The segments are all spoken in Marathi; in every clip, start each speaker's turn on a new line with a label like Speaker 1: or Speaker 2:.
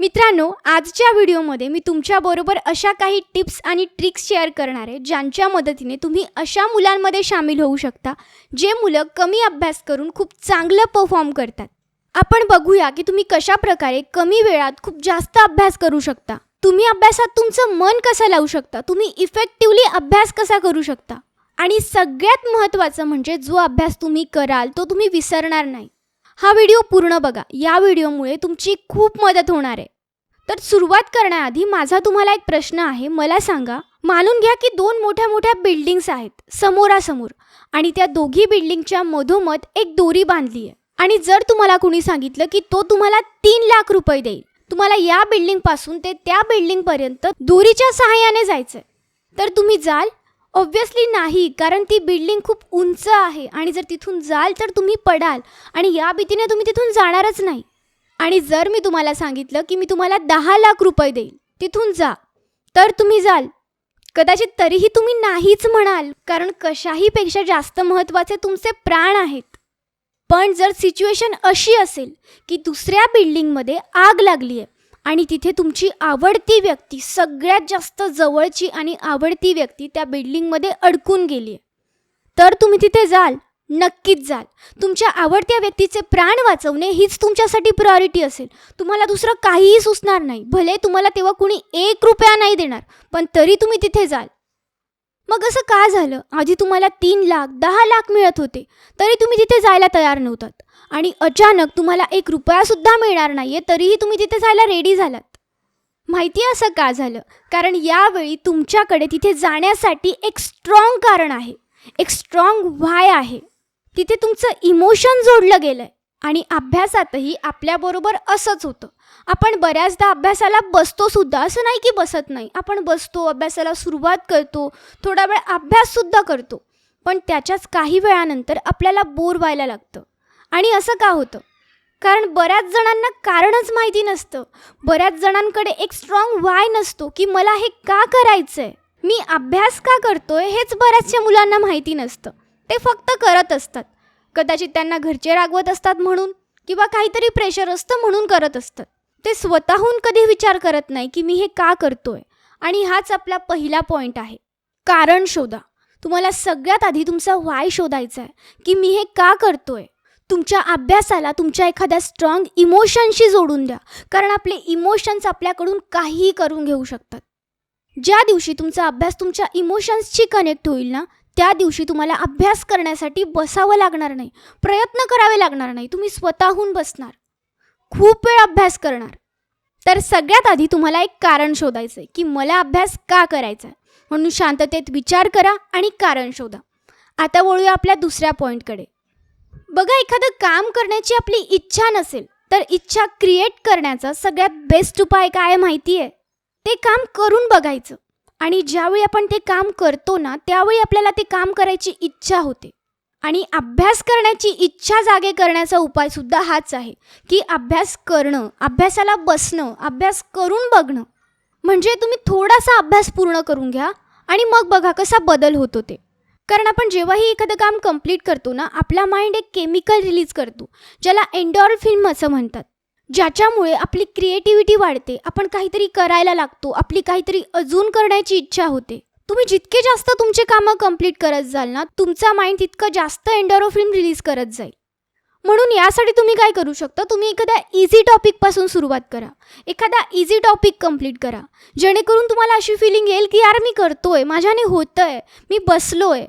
Speaker 1: मित्रांनो आजच्या व्हिडिओमध्ये मी तुमच्याबरोबर अशा काही टिप्स आणि ट्रिक्स शेअर करणार आहे ज्यांच्या मदतीने तुम्ही अशा मुलांमध्ये सामील होऊ शकता जे मुलं कमी अभ्यास करून खूप चांगलं परफॉर्म करतात. आपण बघूया की तुम्ही कशा प्रकारे कमी वेळात खूप जास्त अभ्यास करू शकता. तुम्ही अभ्यासात तुमचं मन कसं लावू शकता? तुम्ही इफेक्टिवली अभ्यास कसा करू शकता? आणि सगळ्यात महत्त्वाचं म्हणजे जो अभ्यास तुम्ही कराल तो तुम्ही विसरणार नाही. हा व्हिडिओ पूर्ण बघा. या व्हिडिओमुळे तुमची खूप मदत होणार आहे. तर सुरुवात करण्याआधी माझा तुम्हाला एक प्रश्न आहे. मला सांगा मानून घ्या की दोन मोठ्या मोठ्या बिल्डिंग्स आहेत समोरासमोर आणि त्या दोघी बिल्डिंगच्या मधोमध एक दोरी बांधली आहे. आणि जर तुम्हाला कुणी सांगितलं की तो तुम्हाला तीन लाख रुपये देईल तुम्हाला या बिल्डिंगपासून ते त्या बिल्डिंगपर्यंत दोरीच्या सहाय्याने जायचं आहे तर तुम्ही जाल ऑब्व्हियसली नाही कारण ती बिल्डिंग खूप उंच आहे आणि जर तिथून जाल तर तुम्ही पडाल आणि या भीतीने तुम्ही तिथून जाणारच नाही. आणि जर मी तुम्हाला सांगितलं की मी तुम्हाला दहा लाख रुपये देईल तिथून जा. तर तुम्ही जाल. कदाचित तरीही तुम्ही नाहीच म्हणाल कारण कशाहीपेक्षा जास्त महत्त्वाचे तुमचे प्राण आहेत. पण जर सिच्युएशन अशी असेल की दुसऱ्या बिल्डिंगमध्ये आग लागली आहे आणि तिथे तुमची आवडती व्यक्ती सगळ्यात जास्त जवळची आणि आवडती व्यक्ती त्या बिल्डिंगमध्ये अडकून गेली आहे तर तुम्ही तिथे जाल नक्कीच जाल. तुमच्या आवडत्या व्यक्तीचे प्राण वाचवणे हीच तुमच्यासाठी प्रायोरिटी असेल. तुम्हाला दुसरं काहीही सुचणार नाही. भले तुम्हाला तेव्हा कुणी एक रुपया नाही देणार पण तरी तुम्ही तिथे जाल. मग असं का झालं? आधी तुम्हाला तीन लाख दहा लाख मिळत होते. तरी तुम्ही तिथे जायला तयार नव्हतात. आणि अचानक तुम्हाला एक रुपयासुद्धा मिळणार नाही आहे तरीही तुम्ही तिथे जायला रेडी झालात. माहिती आहे असं का झालं? कारण यावेळी तुमच्याकडे तिथे जाण्यासाठी एक स्ट्रॉंग कारण आहे. एक स्ट्रॉंग व्हाय आहे. तिथे तुमचं इमोशन जोडलं गेलं आहे आणि अभ्यासातही आपल्याबरोबर असंच होतं. आपण बऱ्याचदा अभ्यासाला बसतोसुद्धा असं नाही की बसत नाही. आपण बसतो अभ्यासाला सुरुवात करतो थोडा वेळ अभ्याससुद्धा करतो. पण त्याच्याच काही वेळानंतर आपल्याला बोर व्हायला लागतं. आणि असं का होतं? कारण बऱ्याच जणांना कारणच माहिती नसतं. बऱ्याच जणांकडे एक स्ट्रॉंग वाय नसतो की मला हे का करायचं आहे मी अभ्यास का करतोय हेच बऱ्याचशा मुलांना माहिती नसतं. ते फक्त करत असतात. कदाचित त्यांना घरचे रागवत असतात म्हणून किंवा काहीतरी प्रेशर असतं म्हणून करत असतात. ते स्वतःहून कधी विचार करत नाही की मी हे का करतोय? आणि हाच आपला पहिला पॉईंट आहे. कारण शोधा. तुम्हाला सगळ्यात आधी तुमचा वाय शोधायचा आहे की मी हे का करतोय? तुमच्या अभ्यासाला तुमच्या एखाद्या स्ट्रॉंग इमोशनशी जोडून द्या. कारण आपले इमोशन्स आपल्याकडून काहीही करून घेऊ शकतात. ज्या दिवशी तुमचा अभ्यास तुमच्या इमोशन्सशी कनेक्ट होईल ना त्या दिवशी तुम्हाला अभ्यास करण्यासाठी बसावं लागणार नाही. प्रयत्न करावे लागणार नाही. तुम्ही स्वतःहून बसणार. खूप वेळ अभ्यास करणार. तर सगळ्यात आधी तुम्हाला एक कारण शोधायचं आहे की मला अभ्यास का करायचा आहे? म्हणून शांततेत विचार करा आणि कारण शोधा. आता वळूया आपल्या दुसऱ्या पॉईंटकडे बघा एखादं काम करण्याची आपली इच्छा नसेल तर इच्छा क्रिएट करण्याचा सगळ्यात बेस्ट उपाय काय माहिती आहे ते काम करून बघायचं. आणि ज्यावेळी आपण ते काम करतो ना त्यावेळी आपल्याला ते काम करायची इच्छा होते. आणि अभ्यास करण्याची इच्छा जागे करण्याचा उपायसुद्धा हाच आहे की अभ्यास करणं अभ्यासाला बसणं अभ्यास करून बघणं. म्हणजे तुम्ही थोडासा अभ्यास पूर्ण करून घ्या आणि मग बघा कसा बदल होतो ते. कारण आपण जेव्हाही एखादं काम कंप्लीट करतो ना आपला माइंड एक केमिकल रिलीज करतो ज्याला एन्डॉर्फिन असं म्हणतात. ज्याच्यामुळे आपली क्रिएटिव्हिटी वाढते. आपण काहीतरी करायला लागतो. आपली काहीतरी अजून करण्याची इच्छा होते. तुम्ही जितके जास्त तुमचे कामं कंप्लीट करत जाल ना तुमचा माइंड तितकं जास्त एन्डॉरोफिन रिलीज करत जाईल. म्हणून यासाठी तुम्ही काय करू शकता? तुम्ही एखाद्या इझी टॉपिकपासून सुरुवात करा. एखादा इझी टॉपिक कंप्लीट करा. जेणेकरून तुम्हाला अशी फिलिंग येईल की यार मी करतोय. माझ्याने होतंय. मी बसलोय.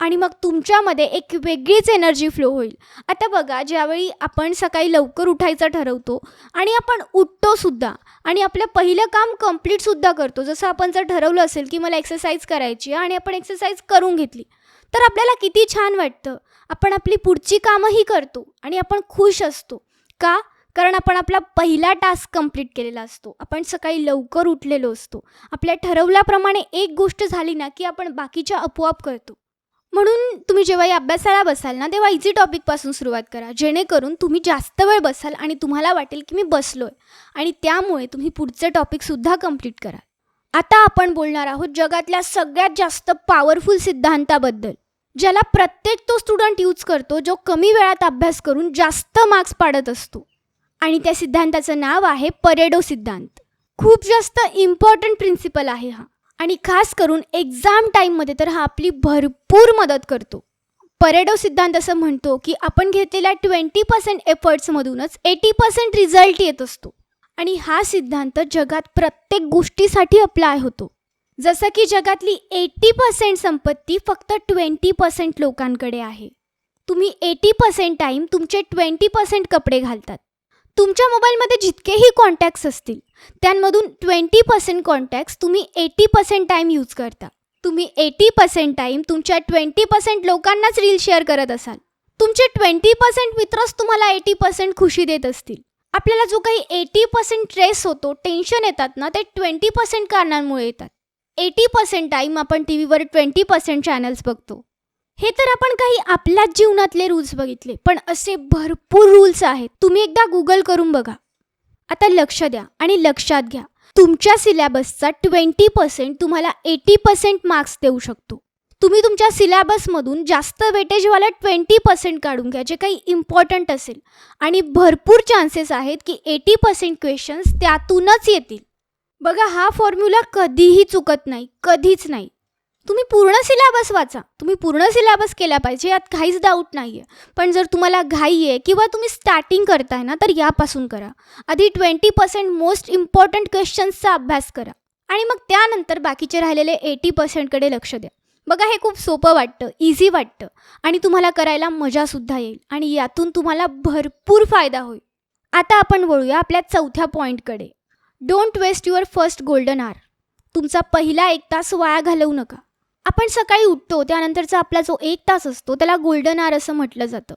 Speaker 1: आणि मग तुमच्यामध्ये एक वेगळीच एनर्जी फ्लो होईल. आता बघा ज्यावेळी आपण सकाळी लवकर उठायचं ठरवतो आणि आपण उठतोसुद्धा आणि आपलं पहिलं काम कम्प्लीटसुद्धा करतो. जसं आपण जर ठरवलं असेल की मला एक्सरसाइज करायची आहे आणि आपण एक्सरसाइज करून घेतली तर आपल्याला किती छान वाटतं. आपण आपली पुढची कामंही करतो आणि आपण खुश असतो. का? कारण आपण आपला पहिला टास्क कंप्लीट केलेला असतो. आपण सकाळी लवकर उठलेलो असतो. आपल्या ठरवल्याप्रमाणे एक गोष्ट झाली ना की आपण बाकीच्या आपोआप करतो. म्हणून तुम्ही जेव्हा या अभ्यासाला बसाल ना तेव्हा इझी टॉपिकपासून सुरुवात करा. जेणेकरून तुम्ही जास्त वेळ बसाल आणि तुम्हाला वाटेल की मी बसलो आहे आणि त्यामुळे तुम्ही पुढचे टॉपिकसुद्धा कंप्लीट कराल. आता आपण बोलणार आहोत जगातल्या सगळ्यात जास्त पॉवरफुल सिद्धांताबद्दल ज्याला प्रत्येक तो स्टुडंट यूज करतो जो कमी वेळात अभ्यास करून जास्त मार्क्स पाडत असतो. आणि त्या सिद्धांताचं नाव आहे परेडो सिद्धांत. खूप जास्त इम्पॉर्टंट प्रिन्सिपल आहे हा. आणि खास करून एक्झाम टाईममध्ये तर हा आपली भरपूर मदत करतो. परेडो सिद्धांत असं म्हणतो की आपण घेतलेल्या ट्वेंटी पर्सेंट एफर्ट्समधूनच एटी पर्सेंट रिझल्ट येत असतो. आणि हा सिद्धांत जगात प्रत्येक गोष्टीसाठी अप्लाय होतो. जसं की जगातली एटी पर्सेंट संपत्ती फक्त ट्वेंटी पर्सेंट लोकांकडे आहे. तुम्ही एटी पर्सेंट टाईम तुमचे ट्वेंटी पर्सेंट कपडे घालतात. तुमच्या मोबाईलमध्ये जितकेही कॉन्टॅक्ट्स असतील त्यांमधून ट्वेंटी पर्सेंट कॉन्टॅक्ट्स तुम्ही एटी पर्सेंट टाईम यूज करता. तुम्ही एटी पर्सेंट टाईम तुमच्या ट्वेंटी पर्सेंट लोकांनाच रील शेअर करत असाल. तुमचे ट्वेंटी पर्सेंट मित्रच तुम्हाला एटी पर्सेंट खुशी देत असतील. आपल्याला जो काही एटी पर्सेंट स्ट्रेस होतो टेन्शन येतात ना ते ट्वेंटी पर्सेंट कारणांमुळे येतात. एटी पर्सेंट टाईम आपण टी व्हीवर ट्वेंटी पर्सेंट चॅनल्स बघतो. हे तर आपण काही आपल्याच जीवनातले रूल्स बघितले पण असे भरपूर रूल्स आहेत. तुम्ही एकदा गुगल करून बघा. आता लक्ष द्या आणि लक्षात घ्या. तुमच्या सिलॅबसचा ट्वेंटी पर्सेंट तुम्हाला एटी पर्सेंट मार्क्स देऊ शकतो. तुम्ही तुमच्या सिलॅबसमधून जास्त वेटेजवाला ट्वेंटी पर्सेंट काढून घ्या जे काही इम्पॉर्टंट असेल. आणि भरपूर चान्सेस आहेत की एटी पर्सेंट क्वेश्चन्स त्यातूनच येतील. बघा हा फॉर्म्युला कधीही चुकत नाही कधीच नाही. तुम्ही पूर्ण सिलॅबस वाचा. तुम्ही पूर्ण सिलॅबस केला पाहिजे यात काहीच डाऊट नाही आहे पण जर तुम्हाला घाई आहे किंवा तुम्ही स्टार्टिंग करताय ना तर यापासून करा. आधी ट्वेंटी पर्सेंट मोस्ट इम्पॉर्टंट क्वेश्चन्सचा अभ्यास करा. आणि मग त्यानंतर बाकीचे राहिलेले एटी पर्सेंटकडे लक्ष द्या. बघा हे खूप सोपं वाटतं इझी वाटतं. आणि तुम्हाला करायला मजासुद्धा येईल. आणि यातून तुम्हाला भरपूर फायदा होईल. आता आपण वळूया आपल्या चौथ्या पॉईंटकडे don't waste your first golden hour तुमचा पहिला एक तास वाया घालवू नका. आपण सकाळी उठतो त्यानंतरचा आपला जो एक तास असतो त्याला गोल्डन आर असं म्हटलं जातं.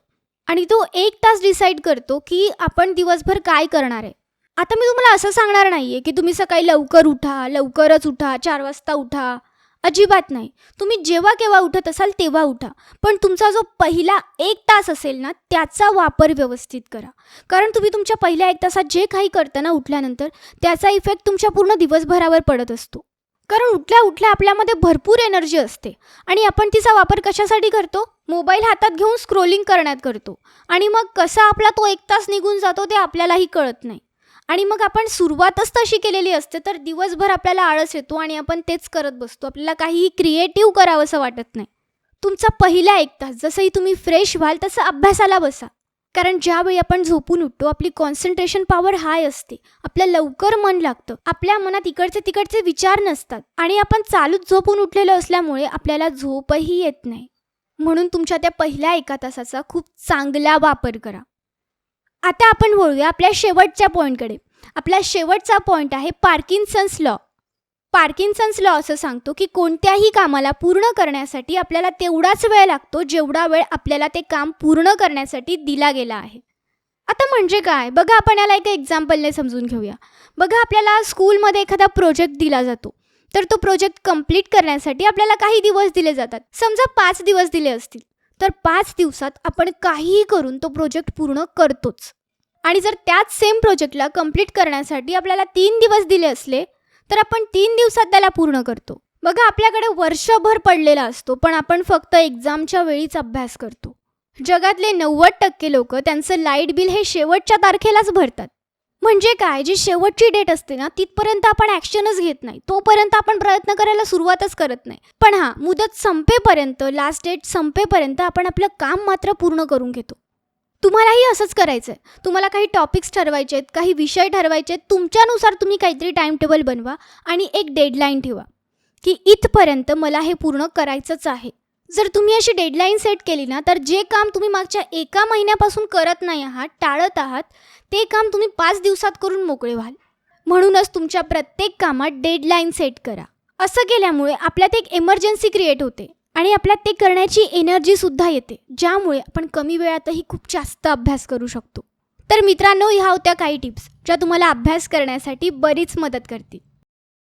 Speaker 1: आणि तो एक तास डिसाईड करतो की आपण दिवसभर काय करणार आहे. आता मी तुम्हाला असं सांगणार नाही आहे की तुम्ही सकाळी लवकर उठा लवकरच उठा चार वाजता उठा. अजिबात नाही. तुम्ही जेव्हा केव्हा उठत असाल तेव्हा उठा. पण तुमचा जो पहिला एक तास असेल ना त्याचा वापर व्यवस्थित करा. कारण तुम्ही तुमच्या पहिल्या एक तासात जे काही करता ना उठल्यानंतर त्याचा इफेक्ट तुमच्या पूर्ण दिवसभरावर पडत असतो. कारण उठल्या उठल्या आपल्यामध्ये भरपूर एनर्जी असते. आणि आपण तिचा वापर कशासाठी करतो? मोबाईल हातात घेऊन स्क्रोलिंग करण्यात करतो. आणि मग कसा आपला तो एक तास निघून जातो ते आपल्यालाही कळत नाही. आणि मग आपण सुरुवातच तशी केलेली असते तर दिवसभर आपल्याला आळस येतो आणि आपण तेच करत बसतो. आपल्याला काहीही क्रिएटिव्ह करावंसं वाटत नाही. तुमचा पहिला एक तास जसंही तुम्ही फ्रेश व्हाल तसं अभ्यासाला बसा. कारण ज्यावेळी आपण झोपून उठतो आपली कॉन्सन्ट्रेशन पॉवर हाय असते. आपलं लवकर मन लागतं. आपल्या मनात इकडचे तिकडचे विचार नसतात. आणि आपण चालूच झोपून उठलेलो असल्यामुळे आपल्याला झोपही येत नाही. म्हणून तुमच्या त्या पहिल्या एका तासाचा खूप चांगला वापर करा. आता आपण वळूया आपल्या शेवटच्या पॉईंटकडे आपला शेवटचा पॉईंट आहे पार्किन्सन्स लॉ पार्किन्सन्स लॉ असं सांगतो की कोणत्याही कामाला पूर्ण करण्यासाठी आपल्याला तेवढाच वेळ लागतो जेवढा वेळ आपल्याला ते काम पूर्ण करण्यासाठी दिला गेला आहे. आता म्हणजे काय? बघा आपण याला एका एक्झाम्पलने समजून घेऊया. बघा आपल्याला स्कूलमध्ये एखादा प्रोजेक्ट दिला जातो. तर तो प्रोजेक्ट कंप्लीट करण्यासाठी आपल्याला काही दिवस दिले जातात. समजा पाच दिवस दिले असतील. तर पाच दिवसात आपण काहीही करून तो प्रोजेक्ट पूर्ण करतोच. आणि जर त्याच सेम प्रोजेक्टला कंप्लीट करण्यासाठी आपल्याला तीन दिवस दिले असले तर आपण तीन दिवसात त्याला पूर्ण करतो. बघा आपल्याकडे वर्षभर पडलेला असतो पण आपण फक्त एक्झामच्या वेळीच अभ्यास करतो. जगातले नव्वद टक्के लोक त्यांचं लाइट बिल हे शेवटच्या तारखेलाच भरतात. म्हणजे काय? जी शेवटची डेट असते ना तिथपर्यंत आपण ॲक्शनच घेत नाही. तोपर्यंत आपण प्रयत्न करायला सुरुवातच करत नाही. पण हां मुदत संपेपर्यंत लास्ट डेट संपेपर्यंत आपण आपलं काम मात्र पूर्ण करून घेतो. तुम्हालाही असंच करायचं आहे तुम्हाला काही टॉपिक्स ठरवायचे आहेत काही विषय ठरवायचे आहेत तुमच्यानुसार तुम्ही काहीतरी टाईम टेबल बनवा आणि एक डेडलाईन ठेवा की इथपर्यंत मला हे पूर्ण करायचंच आहे. जर तुम्ही अशी डेडलाईन सेट केली ना तर जे काम तुम्ही मागच्या एका महिन्यापासून करत नाही आहात टाळत आहात ते काम तुम्ही पाच दिवसात करून मोकळे व्हाल. म्हणूनच तुमच्या प्रत्येक कामात डेडलाईन सेट करा. असं केल्यामुळे आपल्यात एक एमर्जन्सी क्रिएट होते. आणि आपल्यात ते करण्याची एनर्जीसुद्धा येते ज्यामुळे आपण कमी वेळातही खूप जास्त अभ्यास करू शकतो. तर मित्रांनो ह्या होत्या काही टिप्स ज्या तुम्हाला अभ्यास करण्यासाठी बरीच मदत करतील.